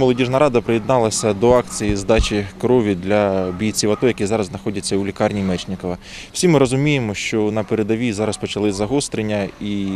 Молодіжна рада приєдналася до акції здачі крові для бійців АТО, які зараз знаходяться у лікарні Мечникова. Всі ми розуміємо, що на передовій зараз почали загострення, і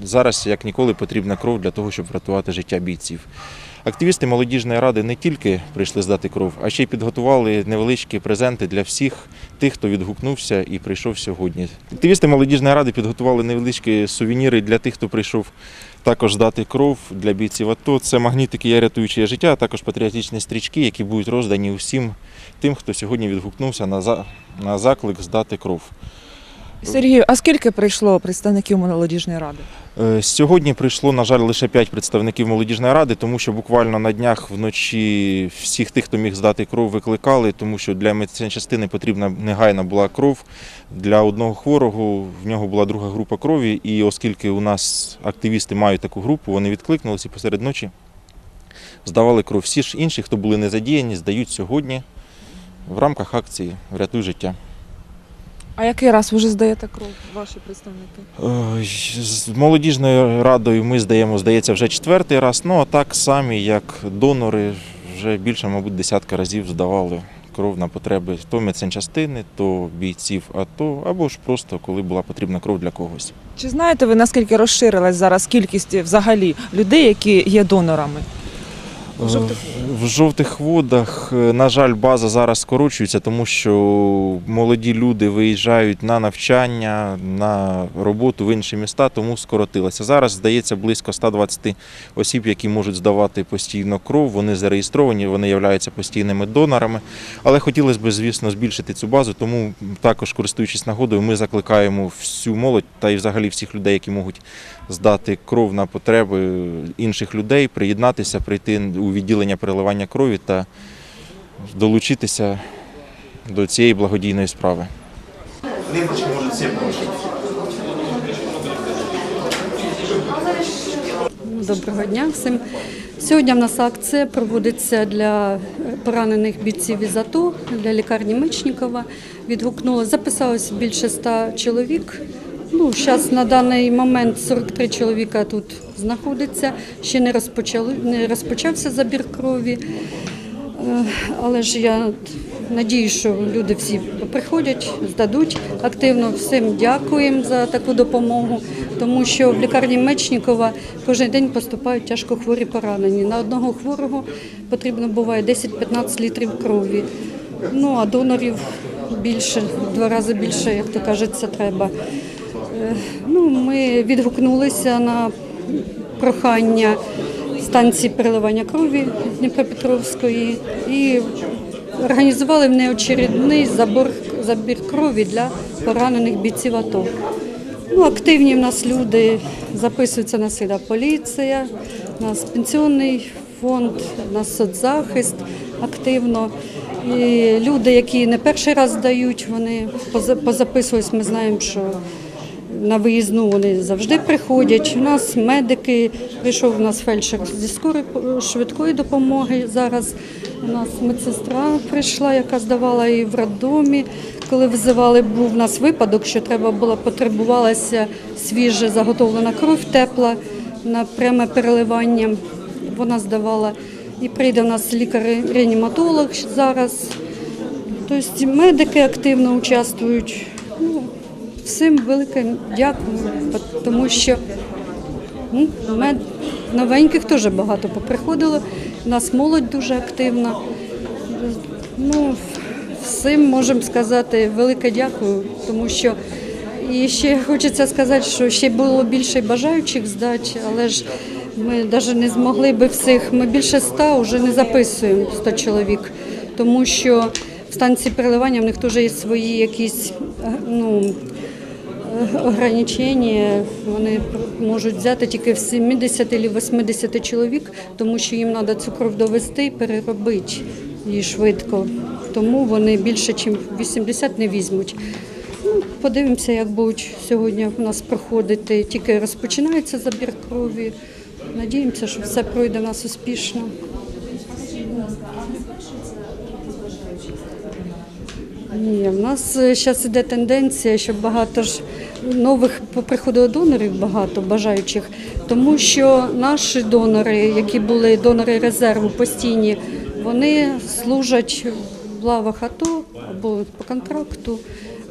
зараз як ніколи потрібна кров для того, щоб врятувати життя бійців. Активісти молодіжної ради не тільки прийшли здати кров, а ще й підготували невеличкі презенти для всіх тих, хто відгукнувся і прийшов сьогодні. Активісти молодіжної ради підготували невеличкі сувеніри для тих, хто прийшов також здати кров для бійців АТО. Це магнітики «Я рятую життя, а також патріотичні стрічки, які будуть роздані усім тим, хто сьогодні відгукнувся на заклик здати кров. Сергію, а скільки прийшло представників молодіжної ради? Е, Сьогодні прийшло, на жаль, лише 5 представників молодіжної ради, тому що буквально на днях вночі всіх тих, хто міг здати кров, викликали, тому що для медчастини потрібна негайна була кров. Для одного хворого в нього була друга група крові, і оскільки у нас активісти мають таку групу, вони відкликнулися і посеред ночі здавали кров. Всі ж інші, хто були не задіяні, здають сьогодні в рамках акції Врятуй життя. А який раз ви вже здаєте кров, ваші представники? З молодіжною радою ми здаємо, здається, вже четвертий раз. Ну а так самі, як донори, вже більше, мабуть, десятка разів здавали кров на потреби то медсанчастини, то бійців АТО, або ж просто коли була потрібна кров для когось. Чи знаєте ви, наскільки розширилась зараз кількість взагалі людей, які є донорами? В жовтих водах, е, на жаль, база зараз скорочується, тому що молоді люди виїжджають на навчання, на роботу в інші міста, тому скоротилося. Зараз здається близько 120 осіб, які можуть здавати постійно кров. Вони зареєстровані, вони являються постійними донорами. Але хотілося б, звісно, збільшити цю базу, тому також, користуючись нагодою, ми закликаємо всю молодь та й взагалі всіх людей, які можуть здати кров на потреби інших людей, приєднатися, прийти у відділення переливання крові та долучитися до цієї благодійної справи. Доброго дня всім. Сьогодні в нас акція проводиться для поранених бійців із АТО, для лікарні Мечникова. Відгукнуло, записалось більше ста чоловік. Ну, зараз на даний момент 43 чоловіка тут знаходиться. Ще не, розпочали, не розпочався забір крові. Е, Але ж я надію, що люди всі приходять, здадуть активно. Всім дякуємо за таку допомогу, тому що в лікарні Мечникова кожен день поступають тяжко хворі поранені. На одного хворого потрібно буває 10-15 літрів крові. Ну а донорів більше, в два рази більше, як то кажеться, треба. Е, Ну, ми відгукнулися на прохання станції переливання крові Дніпропетровської і організували неочередний забор, забір крові для поранених бійців АТО. Ну, активні в нас люди, записується на сюди поліція, у нас пенсіонний фонд, у нас соцзахист активно. І люди, які не перший раз здають, вони поза- позаписувались, ми знаємо, що на виїзну вони завжди приходять. У нас медики, прийшов у нас фельдшер зі скорої швидкої допомоги. Зараз у нас медсестра прийшла, яка здавала і в роддомі. Коли визивали, був у нас випадок, що треба було, потребувалася свіже заготовлена кров тепла на пряме переливання. Вона здавала. І прийде у нас лікар-реаніматолог зараз. Тобто медики активно участвують. Всім велике дякую, тому що ну, мед новеньких теж багато поприходило. У нас молодь дуже активна. Ну, всім можемо сказати велике дякую, тому що і ще хочеться сказати, що ще було більше бажаючих здати, але ж ми навіть не змогли би всіх. Ми більше ста вже не записуємо 100 чоловік, тому що в станції переливання в них теж є свої якісь ну, ограничення. Вони можуть взяти тільки в 70 або 80 чоловік, тому що їм треба цю кров довести і переробити її швидко. Тому вони більше, ніж 80 не візьмуть. Ну, Подивимося, як будуть сьогодні у нас проходити. Тільки розпочинається забір крові. Надіємося, що все пройде в нас успішно. Ні, в нас зараз іде тенденція, що багато ж нових приходило донорів, багато бажаючих, тому що наші донори, які були донори резерву постійні, вони служать в лавах АТО або по контракту,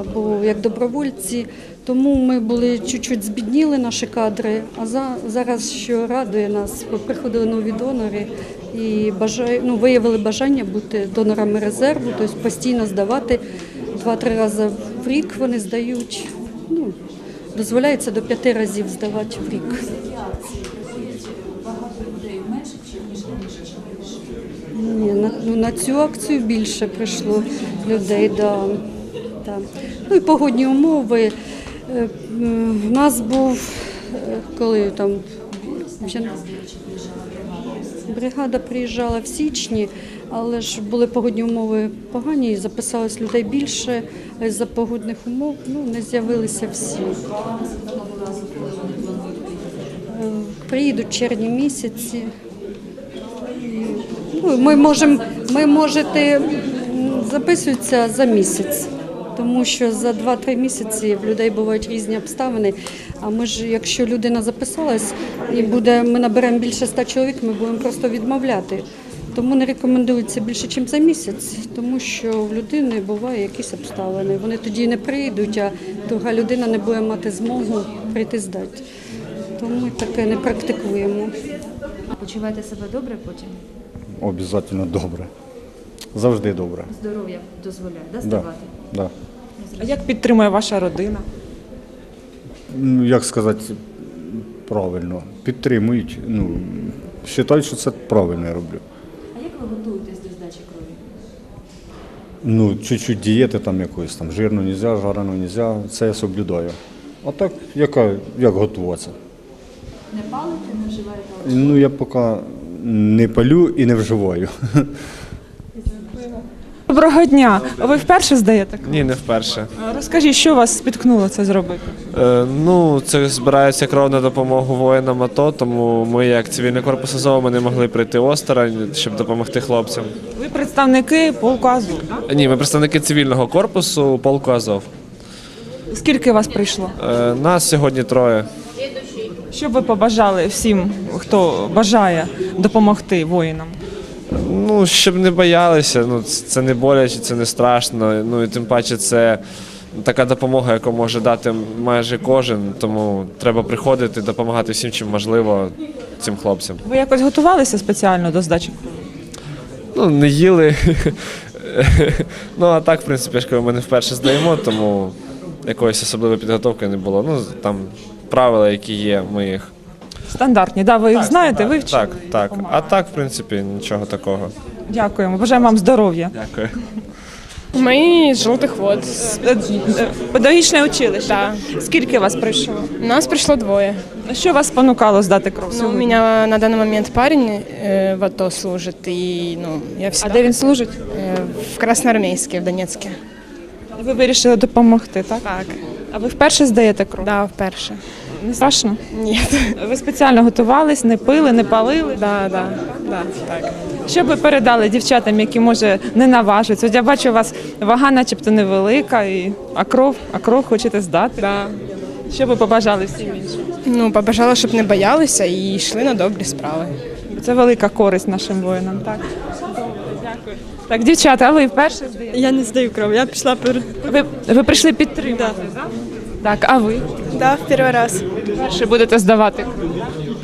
або як добровольці. Тому ми були чуть-чуть збідніли наші кадри. А за, зараз, що радує нас, приходили нові донори і бажаю, ну, виявили бажання бути донорами резерву, тобто постійно здавати два-три рази в рік вони здають. Ну, дозволяється до п'яти разів здавати в рік. Ні, на, ну, на цю акцію більше прийшло людей. Да, да. Ну і погодні умови. Е, м, В нас був, е, коли там бригада приїжджала в січні, але ж були погодні умови погані, записалось людей більше, із-за погодних умов ну, не з'явилися всі. Е, Приїдуть червні місяці. Ну, ми можемо, ми можете записуються за місяць, тому що за 2-3 місяці в людей бувають різні обставини. А ми ж, якщо людина записалась і буде, ми наберемо більше 100 чоловік, ми будемо просто відмовляти. Тому не рекомендується більше, ніж за місяць, тому що в людини буває якісь обставини. Вони тоді не прийдуть, а друга людина не буде мати змогу прийти здати. Тому ми таке не практикуємо. Почуваєте себе добре потім? Обязательно добре. Завжди добре. Здоров'я дозволяє, да, Да. здавати? Да. А як підтримує ваша родина? Ну, як сказати правильно, підтримують. Ну, вважають, що це правильно я роблю. А як ви готуєтесь до здачі крові? Ну, чуть-чуть дієти там якоїсь, там жирно не можна, жарено не можна, це я соблюдаю. А так, яка, як готуватися? Не палите, не вживаєте? Ну, я поки не палю і не вживаю. Доброго дня. Ви вперше здаєте кров? Ні, не вперше. Розкажіть, що вас спіткнуло це зробити? Е, ну, це збирається кров на допомогу воїнам АТО, тому ми, як цивільний корпус Азов, ми не могли прийти осторонь, щоб допомогти хлопцям. Ви представники полку Азов, так? Е, Ні, ми представники цивільного корпусу полку Азов. Скільки вас прийшло? Е, нас сьогодні троє. Що б ви побажали всім, хто бажає допомогти воїнам? Ну, щоб не боялися, ну це не боляче, це не страшно. Ну і тим паче це така допомога, яку може дати майже кожен. Тому треба приходити, допомагати всім, чим можливо цим хлопцям. Ви якось готувалися спеціально до здачі? Ну, не їли. ну, а так, в принципі, ж ми не вперше здаємо, тому якоїсь особливої підготовки не було. Ну, там правила, які є, ми їх. Стандартні, да, ви їх знаєте, вивчили? Так, так. А так, в принципі, нічого такого. Дякуємо. Бажаємо вам здоров'я. Дякую. Мы из желтых вод. Е, е, Педагогічне училище. Да. Скільки вас прийшло? Нас пришло двое. Що вас спонукало здати кров? Ну, у сьогодні? меня на данный момент парень э, в АТО служит, и ну, я А всегда де він служить? э, в Красноармейске, в Донецке. Ви вирішили допомогти, так? Так, А ви вперше здаєте кров? да, вперше. Не страшно? Нет. Ви спеціально готувались, не пили, не палили. Да, да, да, так. Що б ви передали дівчатам, які може не наважуються? От я бачу, у вас вага начебто невелика, і... а кров, а кров хочете здати. Да. Що б ви побажали всім іншим? Ну, побажала, щоб не боялися і йшли на добрі справи. Це велика користь нашим воїнам. Так. Дякую. Так, дівчата, а ви вперше здаєте? Я не здаю кров, я пішла перед Ви, ви прийшли підтримати, так? Так, а ви? Да, в перший раз. Перше будете здавати.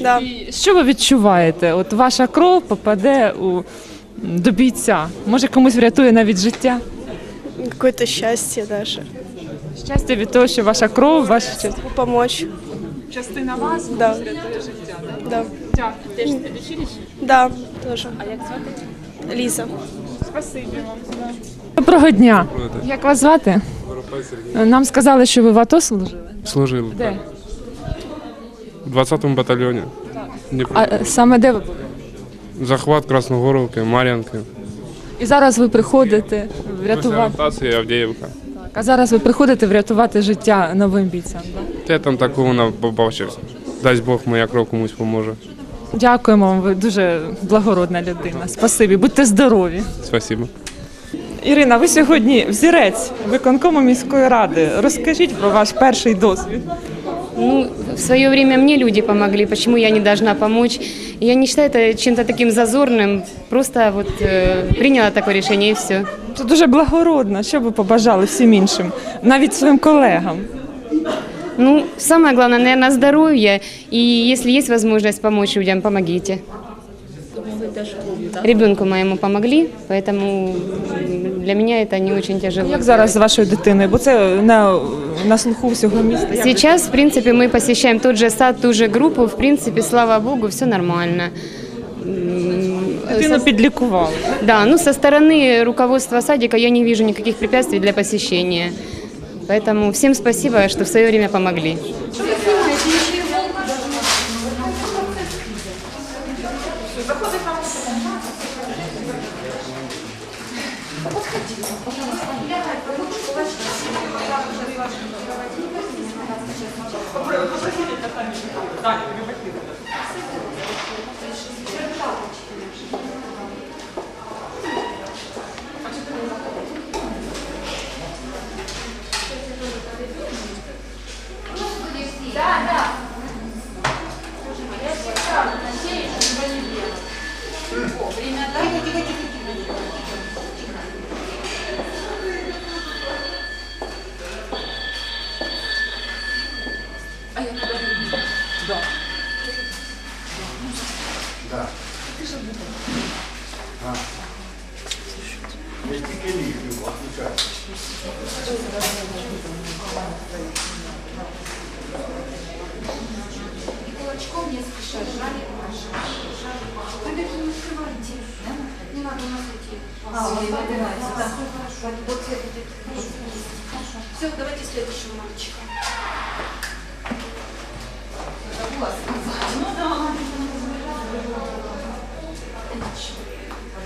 Да. І Що ви відчуваєте? От ваша кров попаде у до бійця. Може комусь врятує навіть життя. Какое-то счастье даже. Щастя від того, що ваша кров, ваш Помочь. частина вас Да. життя. Да. Дякую. Теж училище? Да, тоже. А як звати? Ліза. Спасибі вам. Доброго дня. Як вас звати? Нам сказали, що ви в АТО служили. Служив Де? в 20-му батальйоні. Дніпро. А е, саме де ви були? Захват Красногоровки, Мар'янки. І зараз ви приходите врятувати. Орієнтація Авдіївка. А зараз ви приходите врятувати життя новим бійцям. Да? Та я там такого не побачився. Дасть Бог, моя кров комусь поможе. Дякуємо вам, ви дуже благородна людина. Спасибі, будьте здорові. Спасибо. Ірина, ви сьогодні взірець виконкому міської ради. Розкажіть про ваш перший досвід. Ну, в свое время мне люди помогли, почему я не должна помочь? Я не считаю это чем-то таким зазорным, просто вот э, приняла такое решение и все. Це дуже благородно. Що ви побажали всім іншим, навіть своїм колегам? Ну, самое главное, наверное, здоровье, и если есть возможность помочь людям, помогите. Ребенку моему помогли, поэтому м, для меня это не очень тяжело. Як зараз з вашою дитиною? Бо це на, на слуху всього міста. Як ви- Сейчас, в принципе, мы посещаем тот же сад, ту же группу, в принципе, слава богу, все нормально. М, Дитину со- підлікували. Да, ну со стороны руководства садика я не вижу никаких препятствий для посещения. Поэтому всем спасибо, что в свое время помогли. 大姐夫就 бычком несколько шажали, шажали. Наверное, не открывайте. Да? Не надо а, у нас идти. А, вот, вот, вот, вот, вот, Хорошо. Все, давайте следующего мальчика. Забыла. Ну да.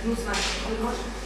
Значит, вы можете.